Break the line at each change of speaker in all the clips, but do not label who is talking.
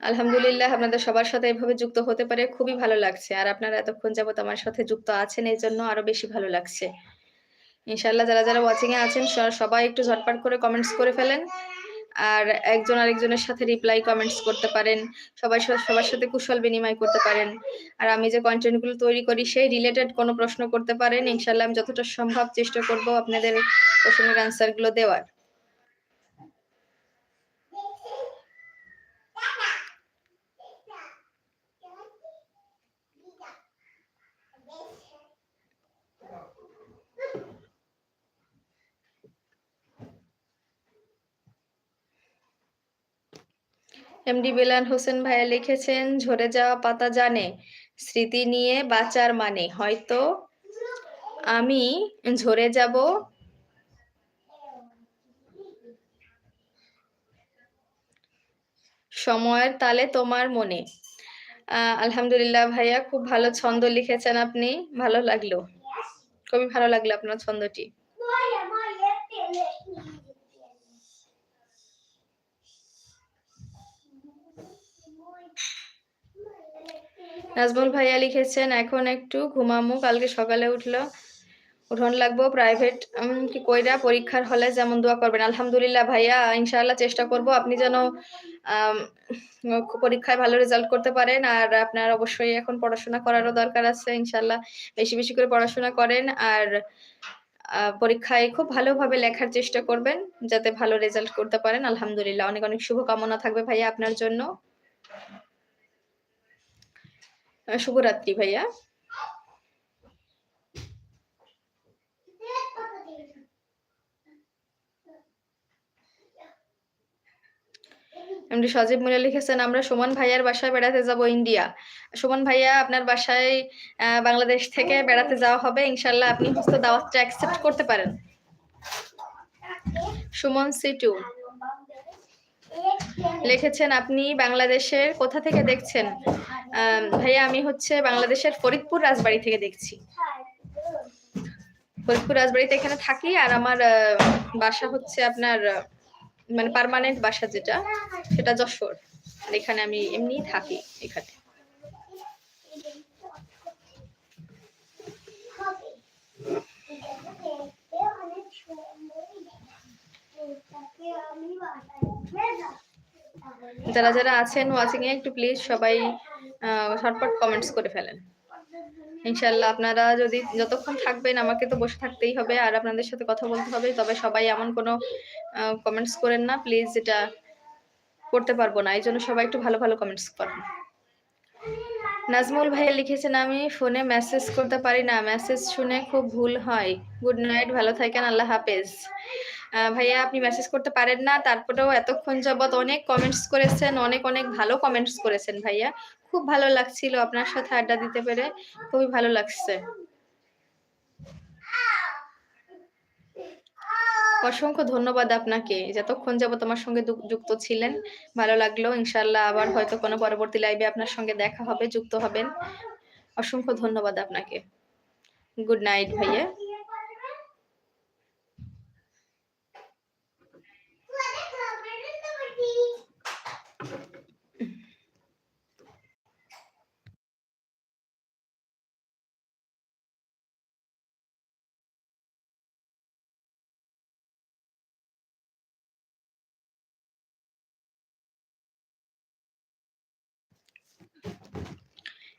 আলহামদুলিল্লাহ আপনাদের সবার সাথে এভাবে যুক্ত হতে পারে খুবই ভালো লাগছে। আর আপনারা এতক্ষণ যাবত আমার সাথে যুক্ত আছেন এই জন্য আরও বেশি ভালো লাগছে। ইনশাল্লাহ যারা, যারা ওয়াচিং এ আছেন সবাই একটু ঝটপট করে কমেন্টস করে ফেলেন। আর একজন আরেকজনের সাথে রিপ্লাই কমেন্টস করতে পারেন। সবাই সবার সাথে কুশল বিনিময় করতে পারেন। আর আমি যে কনটেন্টগুলো তৈরি করি সেই রিলেটেড কোনো প্রশ্ন করতে পারেন। ইনশাল্লাহ আমি যতটা সম্ভব চেষ্টা করব আপনাদের প্রশ্নের অ্যান্সারগুলো দেওয়ার। এমডি বেলাল হোসেন ভাইয়া লিখেছেন, "ঝরে যাওয়া পাতা জানে, স্মৃতি নিয়ে বাঁচার মানে। হয়তো আমি ঝরে যাব" "সময়ের তালে তোমার মনে।" আলহামদুলিল্লাহ ভাইয়া খুব ভালো ছন্দ লিখেছেন আপনি। ভালো লাগল। খুবই ভালো লাগল আপনার ছন্দটি। নাজমুল ভাইয়া লিখেছেন, "এখন একটু ঘুমামু, কালকে সকালে উঠল উঠোন লাগবো প্রাইভেট কি কইরা পরীক্ষার হলে যেমন দোয়া করবেন।" আলহামদুলিল্লাহ ভাইয়া ইনশাআল্লাহ চেষ্টা করব আপনি যেন পরীক্ষায় ভালো রেজাল্ট করতে পারেন। আর আপনার অবশ্যই এখন পড়াশোনা করারও দরকার আছে। ইনশাআল্লাহ বেশি, বেশি করে পড়াশোনা করেন। আর পরীক্ষায় খুব ভালোভাবে লেখার চেষ্টা করবেন যাতে ভালো রেজাল্ট করতে পারেন। আলহামদুলিল্লাহ অনেক, অনেক শুভকামনা থাকবে ভাইয়া আপনার জন্য। শুভরাত্রি ভাইয়া। এমডি সজীব মুনিয়া লিখেছেন, "আমরা সুমন ভাইয়ার বাসায় বেড়াতে যাব ইন্ডিয়া।" সুমন ভাইয়া আপনার বাসায় বাংলাদেশ থেকে বেড়াতে যাওয়া হবে। ইনশাল্লাহ আপনি হয়তো দাওয়াতটা অ্যাকসেপ্ট করতে পারেন। সুমন সিটু লিখেছেন, "আপনি বাংলাদেশের কোথা থেকে দেখছেন?" ভাইয়া আমি হচ্ছে বাংলাদেশের ফরিদপুর রাজবাড়ি থেকে দেখছি। ফরিদপুর রাজবাড়িতে এখানে থাকি আর আমার বাসা হচ্ছে আপনার মানে পারমানেন্ট বাসা যেটা সেটা যশোর। এখানে আমি এমনি থাকি এখানে। যারা, যারা আছেন ওয়াচিং এ একটু প্লিজ সবাই শর্টপট কমেন্টস করে ফেলেন। ইনশাল্লাহ আপনারা যদি যতক্ষণ থাকবেন আমাকে তো বসে থাকতেই হবে। আর আপনাদের সাথে কথা বলতে হবে। তবে সবাই এমন কোনো কমেন্টস করেন না প্লিজ এটা করতে পারব না। এই জন্য সবাই একটু ভালো, ভালো কমেন্টস করেন। নাজমুল ভাইয়া লিখেছেন, "আমি ফোনে মেসেজ করতে পারি না। মেসেজ শুনে খুব ভুল হয়। গুড নাইট, ভালো থাকেন। আল্লাহ হাফেজ।" ভাইয়া আপনি মেসেজ করতে পারেন না। তারপরেও এতক্ষণ যাবৎ অনেক কমেন্টস করেছেন, অনেক, অনেক ভালো কমেন্টস করেছেন ভাইয়া। খুব ভালো লাগছিল আপনার সাথে আড্ডা দিতে পেরে। খুবই ভালো লাগছে। অসংখ্য ধন্যবাদ আপনাকে। যতক্ষণ যাবত তোমার সঙ্গে যুক্ত ছিলেন। ভালো লাগল। ইনশাল্লাহ আবার হয়তো কোনো পরবর্তী লাইভে আপনার সঙ্গে দেখা হবে, যুক্ত হবেন। অসংখ্য ধন্যবাদ আপনাকে। গুড নাইট ভাইয়া।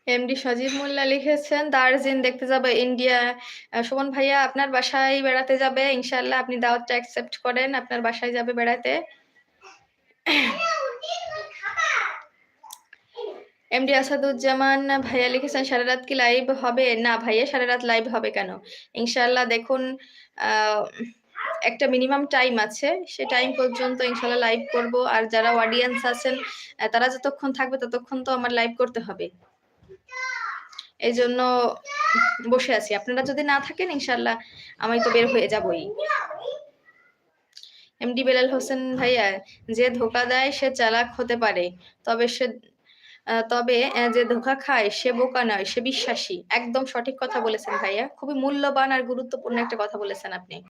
এমডি সজীব মোল্লা লিখেছেন, "দার্জিন দেখতে যাবে ইন্ডিয়া।" সুমন ভাইয়া আপনার বাসায় বেড়াতে যাবে। ইনশাআল্লাহ আপনি দাওয়াতটা অ্যাকসেপ্ট করেন। আপনার বাসায় যাবে বেড়াতে। এমডি আসাদুজ্জামান ভাইয়া লিখেছেন, "সারারাত কি লাইভ হবে?" না ভাইয়া সারারাত লাইভ হবে কেন? ইনশাআল্লাহ দেখুন একটা মিনিমাম টাইম আছে। সে টাইম পর্যন্ত ইনশাআল্লাহ লাইভ করব। আর যারা অডিয়েন্স আছেন তারা যতক্ষণ থাকবে ততক্ষণ তো আমার লাইভ করতে হবে। এজন্য বসে আছি। আপনারা যদি না থাকেন ইনশাল্লাহ আমি তো বের হয়ে যাবই। এমডি বেলাল হোসেন ভাইয়া, "যে ধোকা দেয় সে চালাক হতে পারে। তবে সে তবে যে ধোকা খায় সে বোকা নয়, সে বিশ্বাসী।" একদম সঠিক কথা বলেছেন ভাইয়া। খুবই মূল্যবান আর গুরুত্বপূর্ণ একটা কথা বলেছেন আপনি।